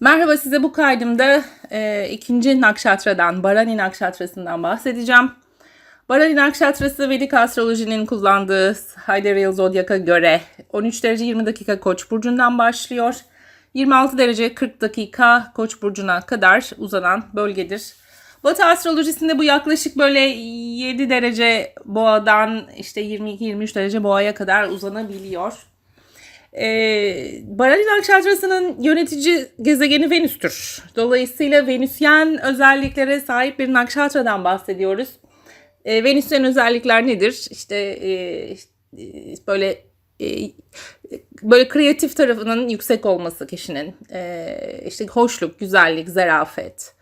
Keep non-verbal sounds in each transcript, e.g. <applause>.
Merhaba size bu kaydımda e, ikinci Nakşatra'dan, Barani Nakşatra'sından bahsedeceğim. Barani Nakşatra'sı Vedik astrolojinin kullandığı Sidereal Zodyak'a göre 13 derece 20 dakika Koç burcundan başlıyor. 26 derece 40 dakika Koç burcuna kadar uzanan bölgedir. Batı astrolojisinde bu yaklaşık böyle 7 derece boğadan işte 22-23 derece boğaya kadar uzanabiliyor. Ee, Barani Nakşatrası'nın yönetici gezegeni Venüs'tür. Dolayısıyla Venüsyen özelliklere sahip bir nakşatradan bahsediyoruz. Ee, Venüsyen özellikler nedir? İşte e, böyle e, böyle kreatif tarafının yüksek olması kişinin. E, işte hoşluk, güzellik, zarafet.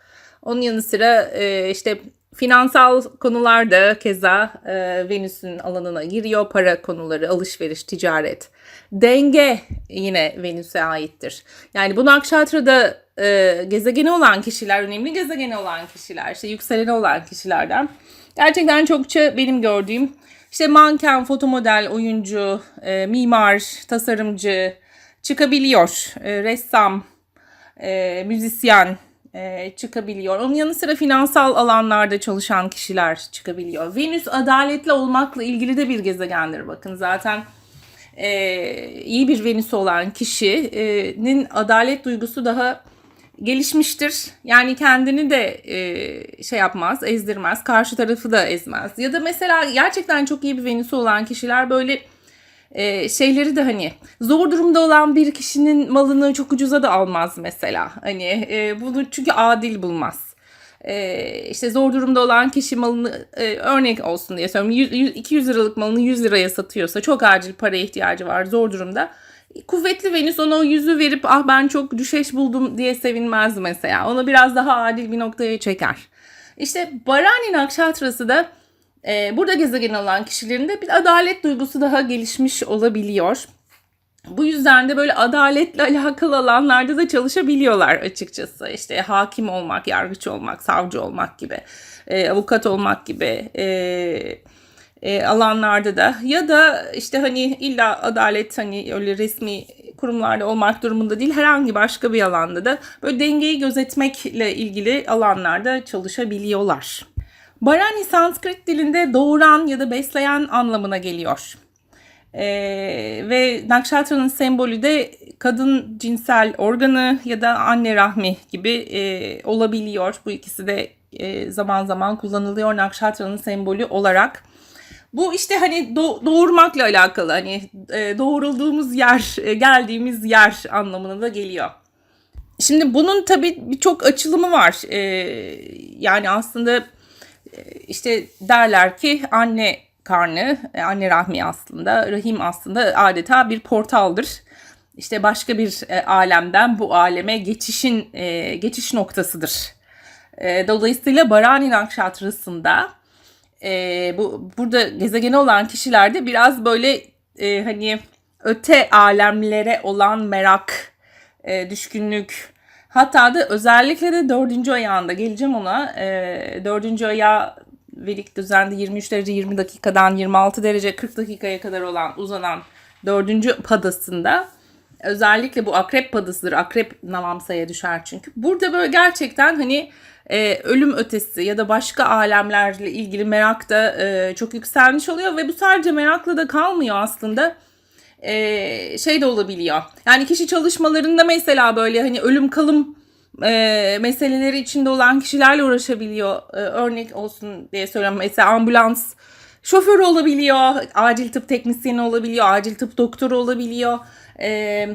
Onun yanı sıra e, işte finansal konularda keza e, Venüs'ün alanına giriyor. Para konuları, alışveriş, ticaret. Denge yine Venüs'e aittir. Yani bu nakşatrada e, gezegeni olan kişiler, önemli gezegeni olan kişiler, işte yükseleni olan kişilerden gerçekten çokça benim gördüğüm işte manken, fotomodel, oyuncu, e, mimar, tasarımcı çıkabiliyor. E, ressam, e, müzisyen e, çıkabiliyor. Onun yanı sıra finansal alanlarda çalışan kişiler çıkabiliyor. Venüs adaletli olmakla ilgili de bir gezegendir bakın zaten e, iyi bir Venüs olan kişinin adalet duygusu daha gelişmiştir. Yani kendini de e, şey yapmaz, ezdirmez, karşı tarafı da ezmez. Ya da mesela gerçekten çok iyi bir Venüs'ü olan kişiler böyle e, şeyleri de hani zor durumda olan bir kişinin malını çok ucuza da almaz mesela. Hani e, bunu çünkü adil bulmaz. E, işte zor durumda olan kişi malını e, örnek olsun diye söylüyorum 100, 100, 200 liralık malını 100 liraya satıyorsa çok acil paraya ihtiyacı var zor durumda. Kuvvetli Venüs ona o yüzü verip ah ben çok düşeş buldum diye sevinmez mesela. Onu biraz daha adil bir noktaya çeker. İşte Barani Nakşatrası da e, burada gezegen olan kişilerin de bir adalet duygusu daha gelişmiş olabiliyor. Bu yüzden de böyle adaletle <laughs> alakalı alanlarda da çalışabiliyorlar açıkçası. İşte hakim olmak, yargıç olmak, savcı olmak gibi, e, avukat olmak gibi e, e, alanlarda da ya da işte hani illa adalet hani öyle resmi kurumlarda olmak durumunda değil herhangi başka bir alanda da böyle dengeyi gözetmekle ilgili alanlarda çalışabiliyorlar. Barani Sanskrit dilinde doğuran ya da besleyen anlamına geliyor. Ee, ve Nakshatra'nın sembolü de kadın cinsel organı ya da anne rahmi gibi e, olabiliyor. Bu ikisi de e, zaman zaman kullanılıyor Nakshatra'nın sembolü olarak. Bu işte hani do- doğurmakla alakalı hani e, doğurulduğumuz yer, e, geldiğimiz yer anlamına da geliyor. Şimdi bunun tabii birçok açılımı var. E, yani aslında işte derler ki anne karnı, e, anne rahmi aslında, rahim aslında adeta bir portaldır. İşte başka bir e, alemden bu aleme geçişin e, geçiş noktasıdır. Dolayısıyla Barani Nakşatrası'nda bu burada gezegeni olan kişilerde biraz böyle hani öte alemlere olan merak, düşkünlük, hatta da özellikle de dördüncü ayağında geleceğim ona. E, dördüncü ayağı Vedik düzende 23 derece 20 dakikadan 26 derece 40 dakikaya kadar olan uzanan dördüncü padasında özellikle bu akrep padasıdır. Akrep navamsaya düşer çünkü. Burada böyle gerçekten hani e, ölüm ötesi ya da başka alemlerle ilgili merak da e, çok yükselmiş oluyor ve bu sadece merakla da kalmıyor aslında. E, şey de olabiliyor. Yani kişi çalışmalarında mesela böyle hani ölüm kalım e, meseleleri içinde olan kişilerle uğraşabiliyor. E, örnek olsun diye söylüyorum. Mesela ambulans şoförü olabiliyor, acil tıp teknisyeni olabiliyor, acil tıp doktoru olabiliyor. E,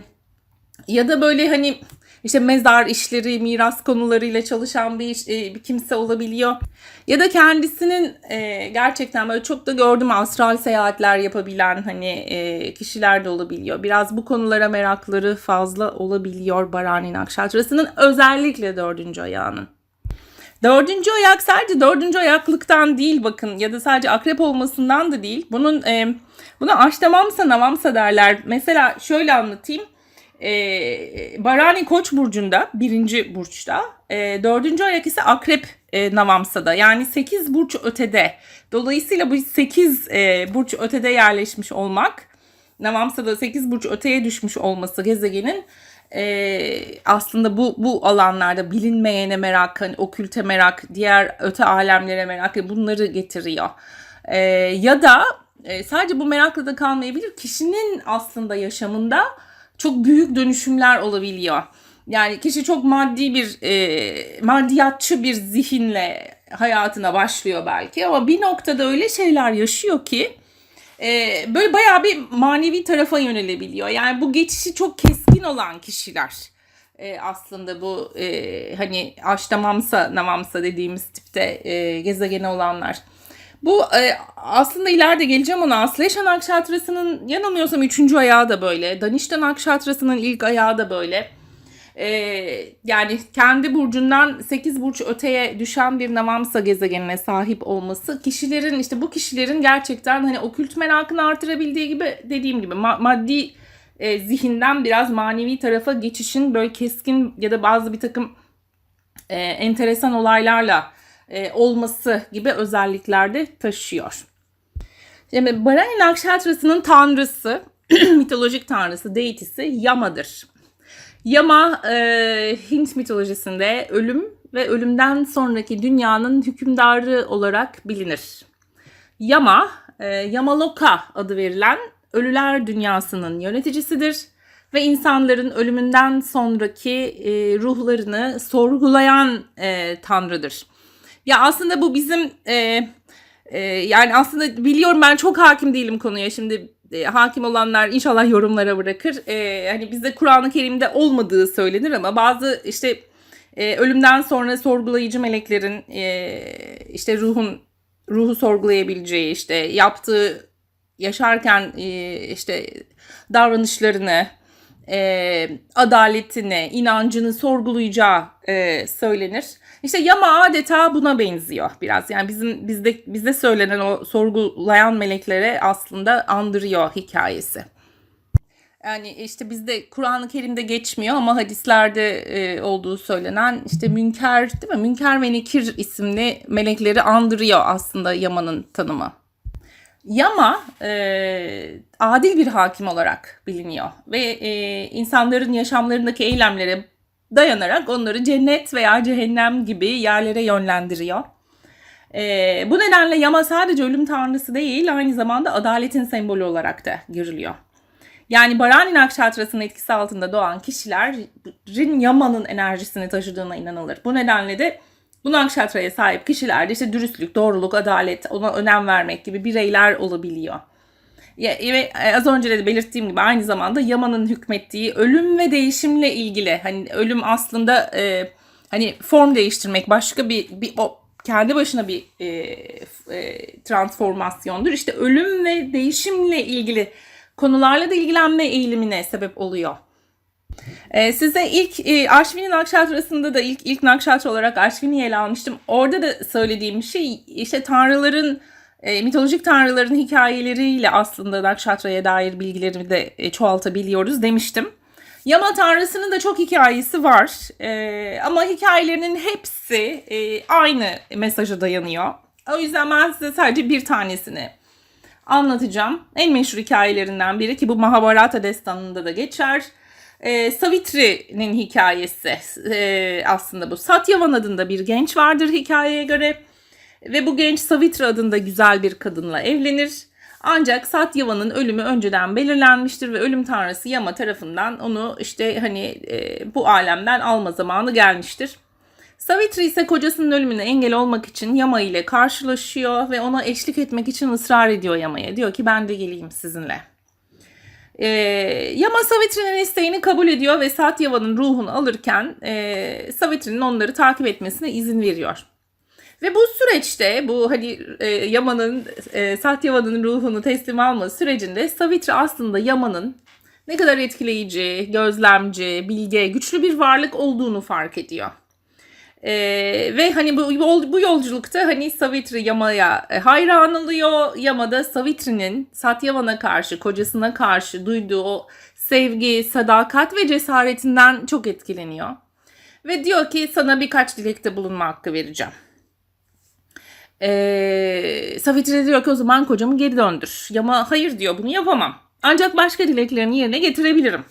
ya da böyle hani işte mezar işleri, miras konularıyla çalışan bir, iş, e, bir kimse olabiliyor. Ya da kendisinin e, gerçekten böyle çok da gördüm astral seyahatler yapabilen hani e, kişiler de olabiliyor. Biraz bu konulara merakları fazla olabiliyor Barani Nakşatrası'nın özellikle dördüncü ayağının. Dördüncü ayak sadece dördüncü ayaklıktan değil bakın ya da sadece akrep olmasından da değil. Bunun e, buna aştamamsa navamsa derler. Mesela şöyle anlatayım e, Barani Koç burcunda birinci burçta e, dördüncü ayak ise Akrep e, Navamsa'da yani 8 burç ötede. Dolayısıyla bu 8 e, burç ötede yerleşmiş olmak Navamsa'da 8 burç öteye düşmüş olması gezegenin e, aslında bu bu alanlarda bilinmeyene merak, hani okülte merak, diğer öte alemlere merak bunları getiriyor. E, ya da e, sadece bu merakla da kalmayabilir. Kişinin aslında yaşamında çok büyük dönüşümler olabiliyor. Yani kişi çok maddi bir e, maddiyatçı bir zihinle hayatına başlıyor belki ama bir noktada öyle şeyler yaşıyor ki e, böyle bayağı bir manevi tarafa yönelebiliyor. Yani bu geçişi çok keskin olan kişiler e, aslında bu e, hani aştamamsa namamsa dediğimiz tipte e, gezegeni olanlar. Bu e, aslında ileride geleceğim ona. Aslesha Nakşatrası'nın yanılmıyorsam üçüncü ayağı da böyle. Danişta Nakşatrası'nın ilk ayağı da böyle. E, yani kendi burcundan 8 burç öteye düşen bir Navamsa gezegenine sahip olması kişilerin işte bu kişilerin gerçekten hani okült merakını artırabildiği gibi dediğim gibi ma- maddi e, zihinden biraz manevi tarafa geçişin böyle keskin ya da bazı bir takım e, enteresan olaylarla e, olması gibi özellikler de taşıyor. Şimdi Barani Nakşatrası'nın tanrısı, <clears throat> mitolojik tanrısı, deitisi Yama'dır. Yama e, Hint mitolojisinde ölüm ve ölümden sonraki dünyanın hükümdarı olarak bilinir. Yama, e, Yamaloka adı verilen ölüler dünyasının yöneticisidir ve insanların ölümünden sonraki e, ruhlarını sorgulayan e, tanrıdır. Ya aslında bu bizim e, e, yani aslında biliyorum ben çok hakim değilim konuya şimdi e, hakim olanlar inşallah yorumlara bırakır. E, hani bizde Kur'an-ı Kerim'de olmadığı söylenir ama bazı işte e, ölümden sonra sorgulayıcı meleklerin e, işte ruhun ruhu sorgulayabileceği işte yaptığı yaşarken e, işte davranışlarını e, adaletini, inancını sorgulayacağı e, söylenir. İşte Yama adeta buna benziyor biraz. Yani bizim bizde bizde söylenen o sorgulayan meleklere aslında andırıyor hikayesi. Yani işte bizde Kur'an-ı Kerim'de geçmiyor ama hadislerde e, olduğu söylenen işte Münker değil mi? Münker ve Nekir isimli melekleri andırıyor aslında Yama'nın tanımı. Yama e, adil bir hakim olarak biliniyor ve e, insanların yaşamlarındaki eylemlere dayanarak onları cennet veya cehennem gibi yerlere yönlendiriyor. E, bu nedenle Yama sadece ölüm tanrısı değil aynı zamanda adaletin sembolü olarak da görülüyor. Yani Barani Nakşatrası'nın etkisi altında doğan kişilerin Yama'nın enerjisini taşıdığına inanılır. Bu nedenle de bu nakşatraya sahip kişilerde işte dürüstlük, doğruluk, adalet, ona önem vermek gibi bireyler olabiliyor. Ve az önce de belirttiğim gibi aynı zamanda Yaman'ın hükmettiği ölüm ve değişimle ilgili hani ölüm aslında e, hani form değiştirmek başka bir, bir o kendi başına bir e, e, transformasyondur. İşte ölüm ve değişimle ilgili konularla da ilgilenme eğilimine sebep oluyor. Ee, size ilk e, Aşvini Nakşatrası'nda da ilk ilk nakşatra olarak Aşvini'yi ele almıştım. Orada da söylediğim şey işte tanrıların e, mitolojik tanrıların hikayeleriyle aslında Nakşatra'ya dair bilgilerimi de e, çoğaltabiliyoruz demiştim. Yama tanrısının da çok hikayesi var e, ama hikayelerinin hepsi e, aynı mesaja dayanıyor. O yüzden ben size sadece bir tanesini anlatacağım. En meşhur hikayelerinden biri ki bu Mahabharata destanında da geçer. E, Savitri'nin hikayesi e, aslında bu. Satyavan adında bir genç vardır hikayeye göre. Ve bu genç Savitri adında güzel bir kadınla evlenir. Ancak Satyava'nın ölümü önceden belirlenmiştir ve ölüm tanrısı Yama tarafından onu işte hani e, bu alemden alma zamanı gelmiştir. Savitri ise kocasının ölümüne engel olmak için Yama ile karşılaşıyor ve ona eşlik etmek için ısrar ediyor Yama'ya. Diyor ki ben de geleyim sizinle. E, Yama Savitri'nin isteğini kabul ediyor ve Satyava'nın ruhunu alırken e, Savitri'nin onları takip etmesine izin veriyor. Ve bu süreçte bu hani e, Yama'nın e, Satyava'nın ruhunu teslim alma sürecinde Savitri aslında Yama'nın ne kadar etkileyici, gözlemci, bilge, güçlü bir varlık olduğunu fark ediyor. E, ve hani bu, bu yolculukta hani Savitri Yama'ya e, hayran oluyor. Yama da Savitri'nin Satyavana karşı, kocasına karşı duyduğu o sevgi, sadakat ve cesaretinden çok etkileniyor. Ve diyor ki sana birkaç dilekte bulunma hakkı vereceğim. Ee, Savitri diyor ki o zaman kocamı geri döndür. Yama hayır diyor bunu yapamam. Ancak başka dileklerini yerine getirebilirim.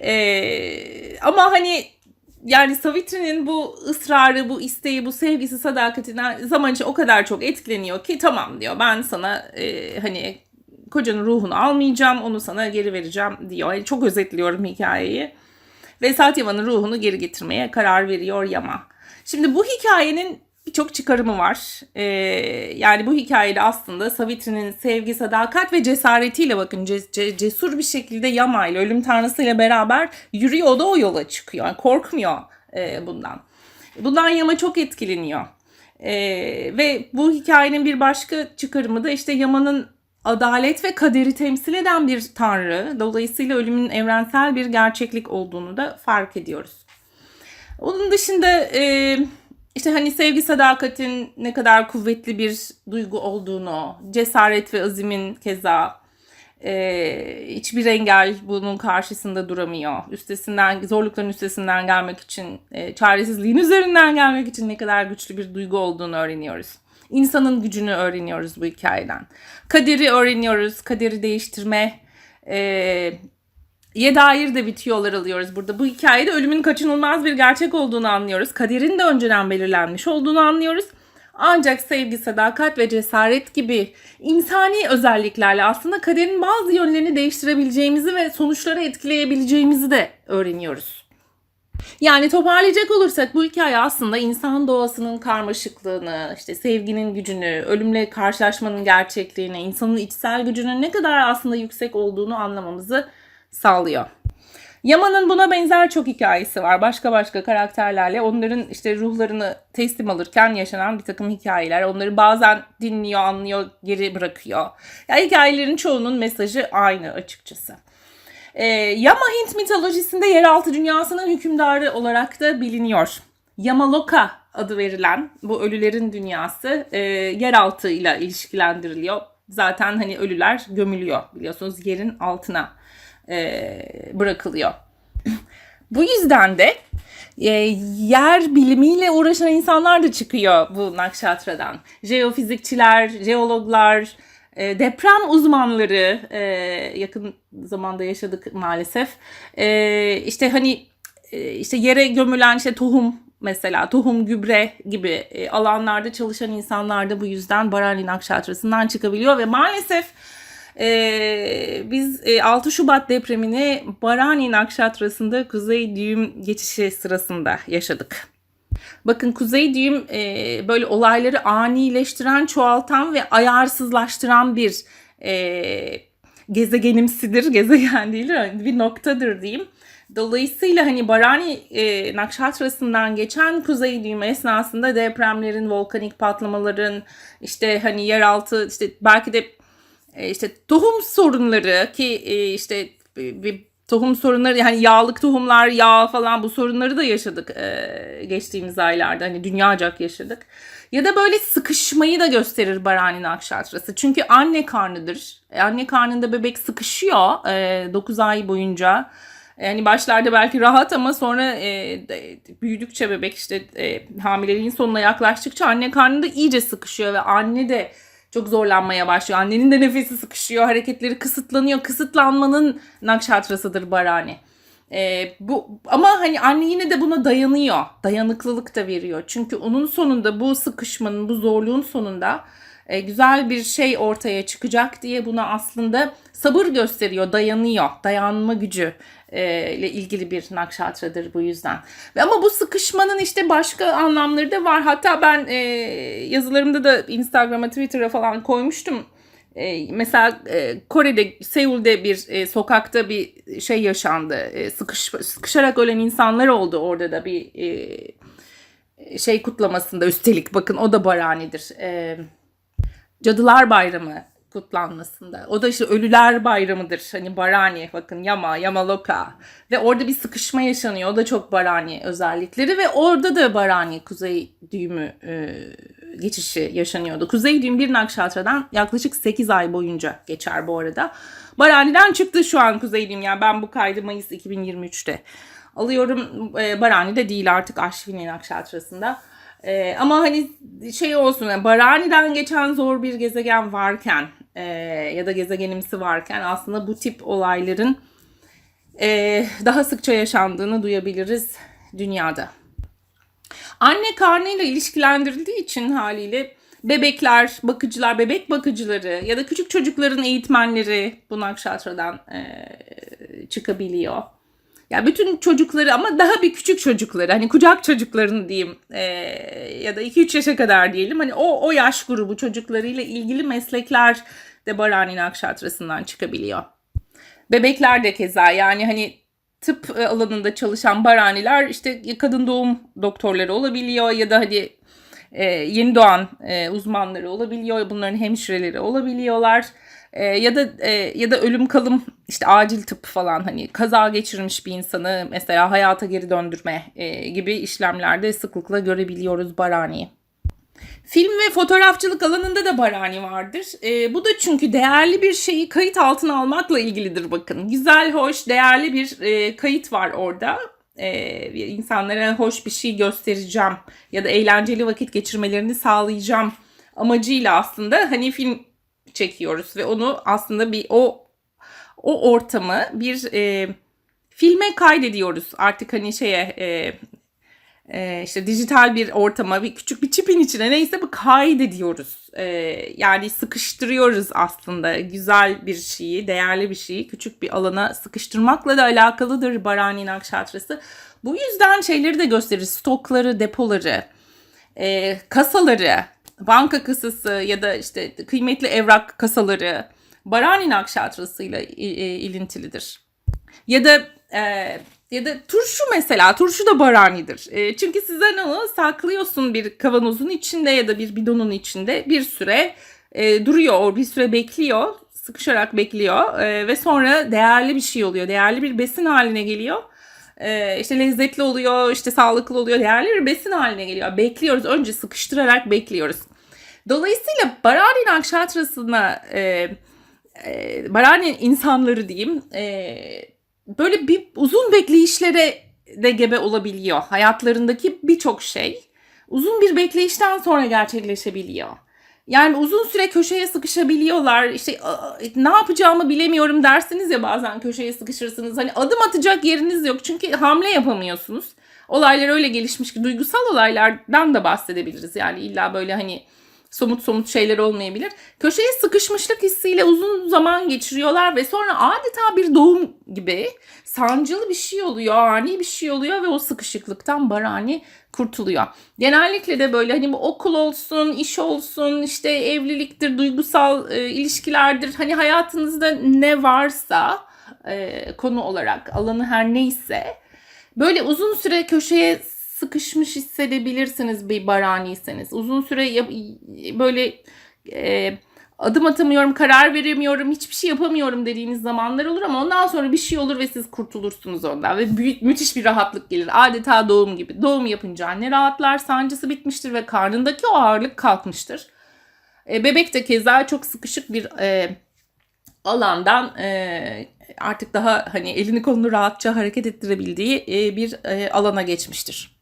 Ee, ama hani yani Savitri'nin bu ısrarı, bu isteği, bu sevgisi, sadakatinden zaman için o kadar çok etkileniyor ki tamam diyor ben sana e, hani kocanın ruhunu almayacağım, onu sana geri vereceğim diyor. Yani çok özetliyorum hikayeyi. Ve Satyava'nın ruhunu geri getirmeye karar veriyor Yama. Şimdi bu hikayenin birçok çıkarımı var. Ee, yani bu hikayede aslında Savitri'nin sevgi, sadakat ve cesaretiyle bakın ce- ce- cesur bir şekilde Yama ile ölüm tanrısıyla beraber yürüyor o da o yola çıkıyor. Yani korkmuyor e, bundan. Bundan Yama çok etkileniyor. Ee, ve bu hikayenin bir başka çıkarımı da işte Yama'nın adalet ve kaderi temsil eden bir tanrı. Dolayısıyla ölümün evrensel bir gerçeklik olduğunu da fark ediyoruz. Onun dışında e, işte hani sevgi sadakatin ne kadar kuvvetli bir duygu olduğunu, cesaret ve azimin keza e, hiçbir engel bunun karşısında duramıyor. Üstesinden zorlukların üstesinden gelmek için, e, çaresizliğin üzerinden gelmek için ne kadar güçlü bir duygu olduğunu öğreniyoruz. İnsanın gücünü öğreniyoruz bu hikayeden. Kaderi öğreniyoruz, kaderi değiştirme, e, ye dair de bitiyorlar alıyoruz burada. Bu hikayede ölümün kaçınılmaz bir gerçek olduğunu anlıyoruz. Kaderin de önceden belirlenmiş olduğunu anlıyoruz. Ancak sevgi, sadakat ve cesaret gibi insani özelliklerle aslında kaderin bazı yönlerini değiştirebileceğimizi ve sonuçları etkileyebileceğimizi de öğreniyoruz. Yani toparlayacak olursak bu hikaye aslında insan doğasının karmaşıklığını, işte sevginin gücünü, ölümle karşılaşmanın gerçekliğini, insanın içsel gücünün ne kadar aslında yüksek olduğunu anlamamızı sağlıyor. Yaman'ın buna benzer çok hikayesi var. Başka başka karakterlerle onların işte ruhlarını teslim alırken yaşanan bir takım hikayeler. Onları bazen dinliyor, anlıyor, geri bırakıyor. Yani hikayelerin çoğunun mesajı aynı açıkçası. Ee, Yama Hint mitolojisinde yeraltı dünyasının hükümdarı olarak da biliniyor. Yamaloka adı verilen bu ölülerin dünyası e, yeraltı ile ilişkilendiriliyor. Zaten hani ölüler gömülüyor biliyorsunuz yerin altına e, bırakılıyor. <laughs> bu yüzden de e, yer bilimiyle uğraşan insanlar da çıkıyor bu Nakşatra'dan. Jeofizikçiler, jeologlar, e, deprem uzmanları e, yakın zamanda yaşadık maalesef. E, işte hani e, işte yere gömülen işte tohum mesela tohum gübre gibi e, alanlarda çalışan insanlar da bu yüzden Barani Nakşatrası'ndan çıkabiliyor ve maalesef ee, biz e, 6 Şubat depremini Barani Nakşatrası'nda kuzey düğüm geçişi sırasında yaşadık. Bakın kuzey düğüm e, böyle olayları anileştiren, çoğaltan ve ayarsızlaştıran bir e, gezegenimsidir. <laughs> Gezegen değil bir noktadır diyeyim. Dolayısıyla hani Barani e, Nakşatrası'ndan geçen kuzey düğümü esnasında depremlerin, volkanik patlamaların, işte hani yeraltı, işte belki de e, işte tohum sorunları ki e, işte bir tohum sorunları yani yağlık tohumlar yağ falan bu sorunları da yaşadık e, geçtiğimiz aylarda hani dünyacak yaşadık. Ya da böyle sıkışmayı da gösterir Barani Nakşatrası. Çünkü anne karnıdır. Anne karnında bebek sıkışıyor 9 ay boyunca. Yani başlarda belki rahat ama sonra e, büyüdükçe bebek işte e, hamileliğin sonuna yaklaştıkça anne karnında iyice sıkışıyor ve anne de çok zorlanmaya başlıyor. Annenin de nefesi sıkışıyor, hareketleri kısıtlanıyor. Kısıtlanmanın nakşatrasıdır Barani. Ee, bu ama hani anne yine de buna dayanıyor. Dayanıklılık da veriyor. Çünkü onun sonunda bu sıkışmanın, bu zorluğun sonunda e, güzel bir şey ortaya çıkacak diye buna aslında sabır gösteriyor, dayanıyor. Dayanma gücü e, ile ilgili bir nakşatradır bu yüzden. Ama bu sıkışmanın işte başka anlamları da var. Hatta ben e, yazılarımda da Instagram'a, Twitter'a falan koymuştum. Mesela Kore'de, Seul'de bir sokakta bir şey yaşandı. Sıkış, sıkışarak ölen insanlar oldu orada da bir şey kutlamasında. Üstelik bakın o da baranidir. E, Cadılar Bayramı kutlanmasında. O da işte Ölüler Bayramı'dır. Hani Barani bakın Yama, Yamaloka. Ve orada bir sıkışma yaşanıyor. O da çok Barani özellikleri ve orada da Barani kuzey düğümü e, geçişi yaşanıyordu. Kuzey düğüm bir nakşatradan yaklaşık 8 ay boyunca geçer bu arada. Barani'den çıktı şu an kuzey düğüm. Yani ben bu kaydı Mayıs 2023'te alıyorum. E, Barani'de değil artık Aşvini nakşatrasında. Ee, ama hani şey olsun yani Barani'den geçen zor bir gezegen varken e, ya da gezegenimsi varken aslında bu tip olayların e, daha sıkça yaşandığını duyabiliriz dünyada. Anne karnıyla ilişkilendirildiği için haliyle bebekler, bakıcılar, bebek bakıcıları ya da küçük çocukların eğitmenleri bu nakşatradan e, çıkabiliyor. Ya bütün çocukları ama daha bir küçük çocukları hani kucak çocuklarını diyeyim e, ya da 2-3 yaşa kadar diyelim hani o o yaş grubu çocuklarıyla ilgili meslekler de Barani Nakşatrası'ndan çıkabiliyor. Bebekler de keza yani hani tıp e, alanında çalışan baraniler işte kadın doğum doktorları olabiliyor ya da hani e, yeni doğan e, uzmanları olabiliyor. Bunların hemşireleri olabiliyorlar. E, ya da e, ya da ölüm kalım işte acil tıp falan hani kaza geçirmiş bir insanı mesela hayata geri döndürme e, gibi işlemlerde sıklıkla görebiliyoruz baraniyi. Film ve fotoğrafçılık alanında da barani vardır. E, bu da çünkü değerli bir şeyi kayıt altına almakla ilgilidir bakın. Güzel, hoş, değerli bir e, kayıt var orada. E, insanlara hoş bir şey göstereceğim ya da eğlenceli vakit geçirmelerini sağlayacağım amacıyla aslında hani film çekiyoruz ve onu aslında bir o o ortamı bir e, filme kaydediyoruz artık hani şeye e, e, işte dijital bir ortama bir küçük bir çipin içine neyse bu kaydediyoruz. E, yani sıkıştırıyoruz aslında güzel bir şeyi, değerli bir şeyi küçük bir alana sıkıştırmakla da alakalıdır Barani Nakşatrası. Bu yüzden şeyleri de gösterir. Stokları, depoları, e, kasaları, banka kasası ya da işte kıymetli evrak kasaları Barani Nakşatrası ile ilintilidir. Ya da e, ya da turşu mesela. Turşu da baranidir. E, çünkü sizden onu saklıyorsun bir kavanozun içinde ya da bir bidonun içinde bir süre e, duruyor. Bir süre bekliyor. Sıkışarak bekliyor. E, ve sonra değerli bir şey oluyor. Değerli bir besin haline geliyor. E, işte lezzetli oluyor, işte sağlıklı oluyor. Değerli bir besin haline geliyor. Bekliyoruz. Önce sıkıştırarak bekliyoruz. Dolayısıyla Barani Nakşatrası'na e, e, Barani insanları diyeyim e, böyle bir uzun bekleyişlere de gebe olabiliyor. Hayatlarındaki birçok şey uzun bir bekleyişten sonra gerçekleşebiliyor. Yani uzun süre köşeye sıkışabiliyorlar. İşte ne yapacağımı bilemiyorum dersiniz ya bazen köşeye sıkışırsınız. Hani adım atacak yeriniz yok çünkü hamle yapamıyorsunuz. Olaylar öyle gelişmiş ki duygusal olaylardan da bahsedebiliriz. Yani illa böyle hani somut somut şeyler olmayabilir. Köşeye sıkışmışlık hissiyle uzun zaman geçiriyorlar ve sonra adeta bir doğum gibi sancılı bir şey oluyor, ani bir şey oluyor ve o sıkışıklıktan barani kurtuluyor. Genellikle de böyle hani bu okul olsun, iş olsun, işte evliliktir, duygusal e, ilişkilerdir. Hani hayatınızda ne varsa e, konu olarak alanı her neyse böyle uzun süre köşeye sıkışmış hissedebilirsiniz bir baraniyseniz. Uzun süre böyle e, adım atamıyorum, karar veremiyorum, hiçbir şey yapamıyorum dediğiniz zamanlar olur ama ondan sonra bir şey olur ve siz kurtulursunuz ondan ve büyük müthiş bir rahatlık gelir. Adeta doğum gibi. Doğum yapınca anne rahatlar, sancısı bitmiştir ve karnındaki o ağırlık kalkmıştır. E, bebek de keza çok sıkışık bir e, alandan e, artık daha hani elini kolunu rahatça hareket ettirebildiği e, bir e, alana geçmiştir.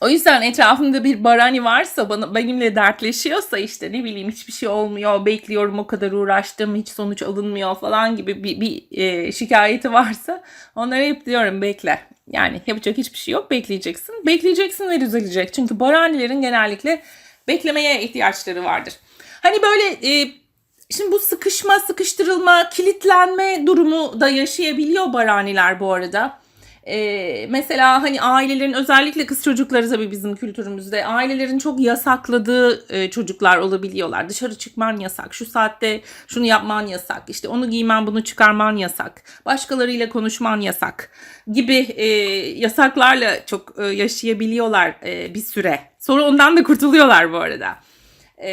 O yüzden etrafımda bir barani varsa bana benimle dertleşiyorsa işte ne bileyim hiçbir şey olmuyor, bekliyorum o kadar uğraştım hiç sonuç alınmıyor falan gibi bir, bir e, şikayeti varsa onlara hep diyorum bekle. Yani yapacak hiçbir şey yok bekleyeceksin. Bekleyeceksin ve düzelecek. Çünkü baranilerin genellikle beklemeye ihtiyaçları vardır. Hani böyle e, Şimdi bu sıkışma, sıkıştırılma, kilitlenme durumu da yaşayabiliyor baraniler bu arada. Ee, mesela hani ailelerin özellikle kız çocukları tabii bizim kültürümüzde ailelerin çok yasakladığı e, çocuklar olabiliyorlar. Dışarı çıkman yasak, şu saatte şunu yapman yasak, işte onu giymen bunu çıkarman yasak, başkalarıyla konuşman yasak gibi e, yasaklarla çok e, yaşayabiliyorlar e, bir süre. Sonra ondan da kurtuluyorlar bu arada. E,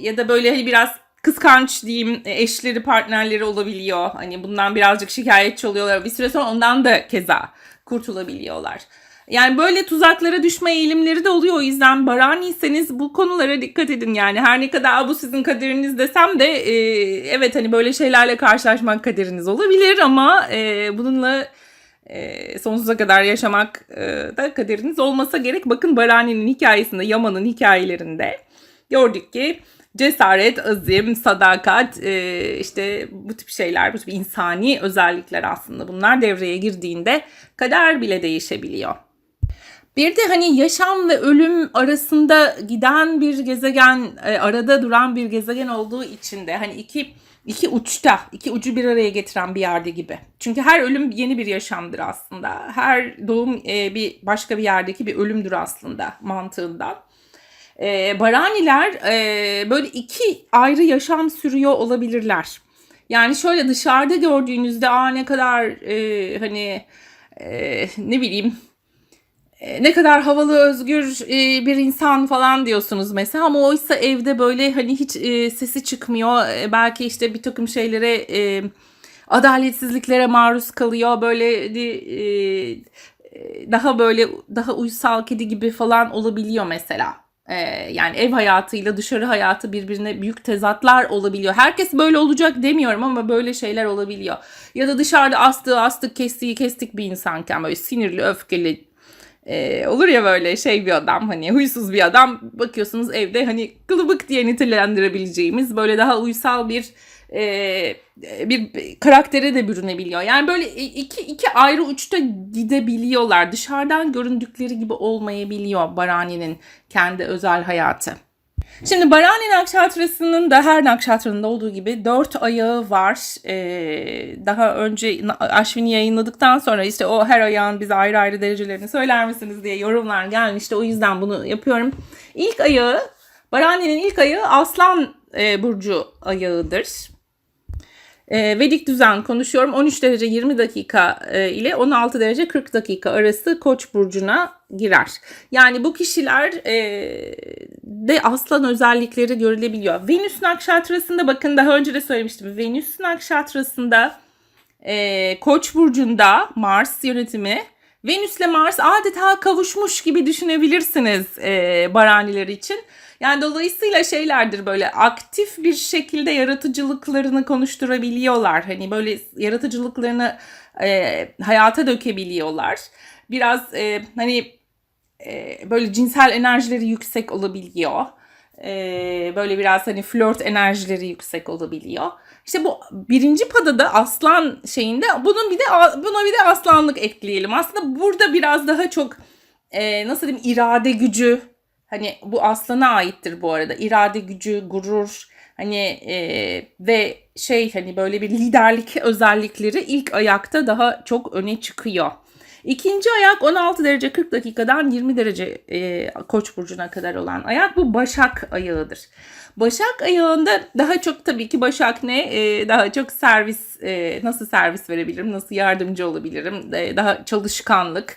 ya da böyle hani biraz kıskanç diyeyim eşleri partnerleri olabiliyor. Hani bundan birazcık şikayetçi oluyorlar. Bir süre sonra ondan da keza kurtulabiliyorlar. Yani böyle tuzaklara düşme eğilimleri de oluyor. O yüzden baraniyseniz bu konulara dikkat edin. Yani her ne kadar bu sizin kaderiniz desem de e, evet hani böyle şeylerle karşılaşmak kaderiniz olabilir ama e, bununla e, sonsuza kadar yaşamak e, da kaderiniz olmasa gerek. Bakın Barani'nin hikayesinde, Yaman'ın hikayelerinde gördük ki cesaret, azim, sadakat, e, işte bu tip şeyler, bu tip insani özellikler aslında bunlar devreye girdiğinde kader bile değişebiliyor. Bir de hani yaşam ve ölüm arasında giden bir gezegen, e, arada duran bir gezegen olduğu için de hani iki iki uçta, iki ucu bir araya getiren bir yerde gibi. Çünkü her ölüm yeni bir yaşamdır aslında. Her doğum e, bir başka bir yerdeki bir ölümdür aslında mantığından. E, Baraniler e, böyle iki ayrı yaşam sürüyor olabilirler. Yani şöyle dışarıda gördüğünüzde aa ne kadar e, hani e, ne bileyim e, ne kadar havalı özgür e, bir insan falan diyorsunuz mesela ama oysa evde böyle hani hiç e, sesi çıkmıyor E, belki işte bir takım şeylere e, adaletsizliklere maruz kalıyor böyle e, e, daha böyle daha uysal kedi gibi falan olabiliyor mesela. E, yani ev hayatıyla dışarı hayatı birbirine büyük tezatlar olabiliyor. Herkes böyle olacak demiyorum ama böyle şeyler olabiliyor. Ya da dışarıda astığı astık kestiği kestik bir insanken böyle sinirli öfkeli ee, olur ya böyle şey bir adam hani huysuz bir adam bakıyorsunuz evde hani kılıbık diye nitelendirebileceğimiz böyle daha uysal bir e, bir karaktere de bürünebiliyor. Yani böyle iki, iki ayrı uçta gidebiliyorlar. Dışarıdan göründükleri gibi olmayabiliyor Barani'nin kendi özel hayatı. Şimdi Barani Nakşatrası'nın da her nakşatrında olduğu gibi dört ayağı var. Ee, daha önce Aşvin'i yayınladıktan sonra işte o her ayağın bize ayrı ayrı derecelerini söyler misiniz diye yorumlar gelmişti. O yüzden bunu yapıyorum. İlk ayağı, Barani'nin ilk ayağı Aslan e, Burcu ayağıdır. E, Vedik düzen konuşuyorum. 13 derece 20 dakika e, ile 16 derece 40 dakika arası Koç burcuna girer. Yani bu kişiler e, de aslan özellikleri görülebiliyor. Venüs nakşatrasında bakın daha önce de söylemiştim. Venüs nakşatrasında e, Koç burcunda Mars yönetimi Venüsle Mars adeta kavuşmuş gibi düşünebilirsiniz e, baraniler için. Yani dolayısıyla şeylerdir böyle aktif bir şekilde yaratıcılıklarını konuşturabiliyorlar. Hani böyle yaratıcılıklarını e, hayata dökebiliyorlar. Biraz e, hani e, böyle cinsel enerjileri yüksek olabiliyor. E, böyle biraz hani flört enerjileri yüksek olabiliyor. İşte bu birinci padada aslan şeyinde bunun bir de buna bir de aslanlık ekleyelim. Aslında burada biraz daha çok e, nasıl diyeyim irade gücü hani bu aslana aittir bu arada. İrade gücü, gurur hani e, ve şey hani böyle bir liderlik <laughs> özellikleri ilk ayakta daha çok öne çıkıyor. İkinci ayak 16 derece 40 dakikadan 20 derece e, koç burcuna kadar olan ayak bu başak ayağıdır. Başak ayağında daha çok tabii ki Başak ne? Ee, daha çok servis, e, nasıl servis verebilirim, nasıl yardımcı olabilirim, e, daha çalışkanlık.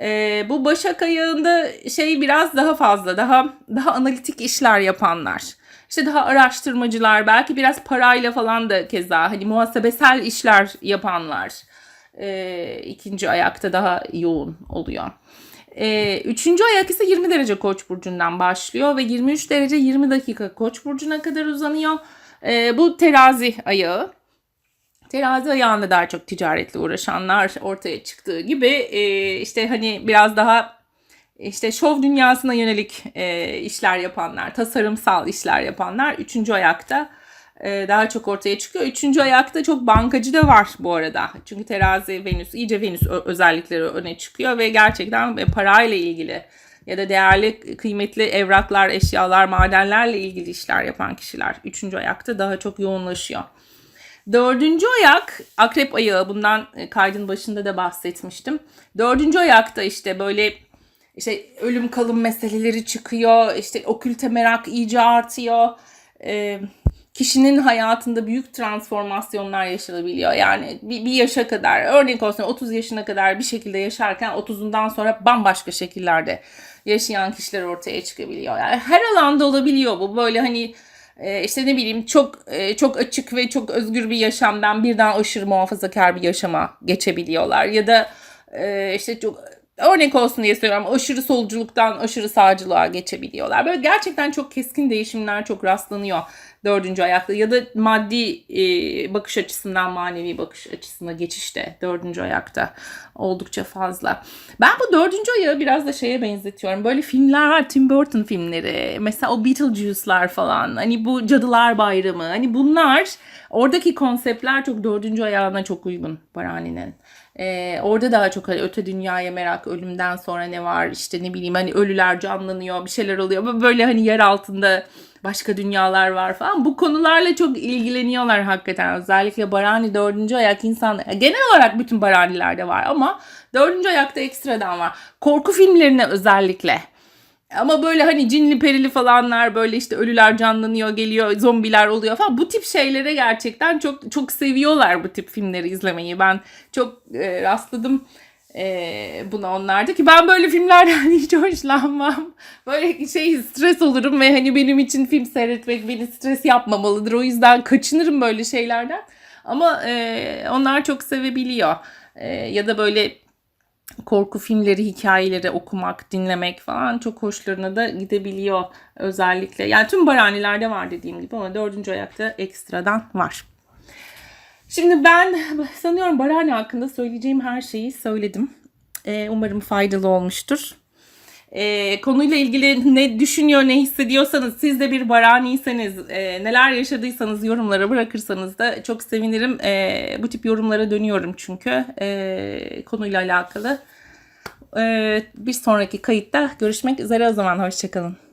E, bu Başak ayağında şey biraz daha fazla, daha daha analitik işler yapanlar. İşte daha araştırmacılar, belki biraz parayla falan da keza hani muhasebesel işler yapanlar. E, ikinci ayakta daha yoğun oluyor. E, üçüncü ayak ise 20 derece koç burcundan başlıyor ve 23 derece 20 dakika koç burcuna kadar uzanıyor. E, bu terazi ayağı. Terazi ayağında daha çok ticaretle uğraşanlar ortaya çıktığı gibi e, işte hani biraz daha işte şov dünyasına yönelik e, işler yapanlar, tasarımsal işler yapanlar üçüncü ayakta e, daha çok ortaya çıkıyor. Üçüncü ayakta çok bankacı da var bu arada. Çünkü terazi, Venüs, iyice Venüs özellikleri öne çıkıyor ve gerçekten parayla ilgili ya da değerli, kıymetli evraklar, eşyalar, madenlerle ilgili işler yapan kişiler üçüncü ayakta daha çok yoğunlaşıyor. Dördüncü ayak akrep ayağı bundan e, kaydın başında da bahsetmiştim. Dördüncü ayakta işte böyle işte ölüm kalım meseleleri çıkıyor. işte okülte merak iyice artıyor. Ee, kişinin hayatında büyük transformasyonlar yaşanabiliyor. Yani bir, bir yaşa kadar örnek olsun 30 yaşına kadar bir şekilde yaşarken 30'undan sonra bambaşka şekillerde yaşayan kişiler ortaya çıkabiliyor. Yani her alanda olabiliyor bu. Böyle hani e, işte ne bileyim çok e, çok açık ve çok özgür bir yaşamdan birden aşırı muhafazakar bir yaşama geçebiliyorlar. Ya da e, işte çok örnek olsun diye söylüyorum. Aşırı solculuktan aşırı sağcılığa geçebiliyorlar. Böyle gerçekten çok keskin değişimler çok rastlanıyor dördüncü ayakta. Ya da maddi e, bakış açısından manevi bakış açısına geçişte dördüncü ayakta oldukça fazla. Ben bu dördüncü ayağı biraz da şeye benzetiyorum. Böyle filmler var Tim Burton filmleri. Mesela o Beetlejuice'lar falan. Hani bu Cadılar Bayramı. Hani bunlar oradaki konseptler çok dördüncü ayağına çok uygun Barani'nin. Ee, orada daha çok hani öte dünyaya merak, ölümden sonra ne var işte ne bileyim hani ölüler canlanıyor, bir şeyler oluyor. Böyle hani yer altında başka dünyalar var falan. Bu konularla çok ilgileniyorlar hakikaten. Özellikle Barani dördüncü ayak insan genel olarak bütün Baranilerde var ama dördüncü ayakta ekstradan var. Korku filmlerine özellikle. Ama böyle hani cinli perili falanlar böyle işte ölüler canlanıyor geliyor zombiler oluyor falan bu tip şeylere gerçekten çok çok seviyorlar bu tip filmleri izlemeyi ben çok e, rastladım e, buna onlarda ki ben böyle filmlerden <laughs> hiç hoşlanmam böyle şey stres olurum ve hani benim için film seyretmek beni stres yapmamalıdır o yüzden kaçınırım böyle şeylerden ama e, onlar çok sevebiliyor E, ya da böyle korku filmleri, hikayeleri okumak, dinlemek falan çok hoşlarına da gidebiliyor özellikle. Yani tüm baranilerde var dediğim gibi ama dördüncü ayakta ekstradan var. Şimdi ben <laughs> sanıyorum Barani hakkında söyleyeceğim her şeyi söyledim. Ee, umarım faydalı olmuştur. Ee, konuyla ilgili ne düşünüyor, ne hissediyorsanız, siz de bir baraniyseniz, e, neler yaşadıysanız yorumlara bırakırsanız da çok sevinirim. Ee, bu tip yorumlara dönüyorum çünkü e, konuyla alakalı. Ee, bir sonraki kayıtta görüşmek üzere o zaman. Hoşçakalın.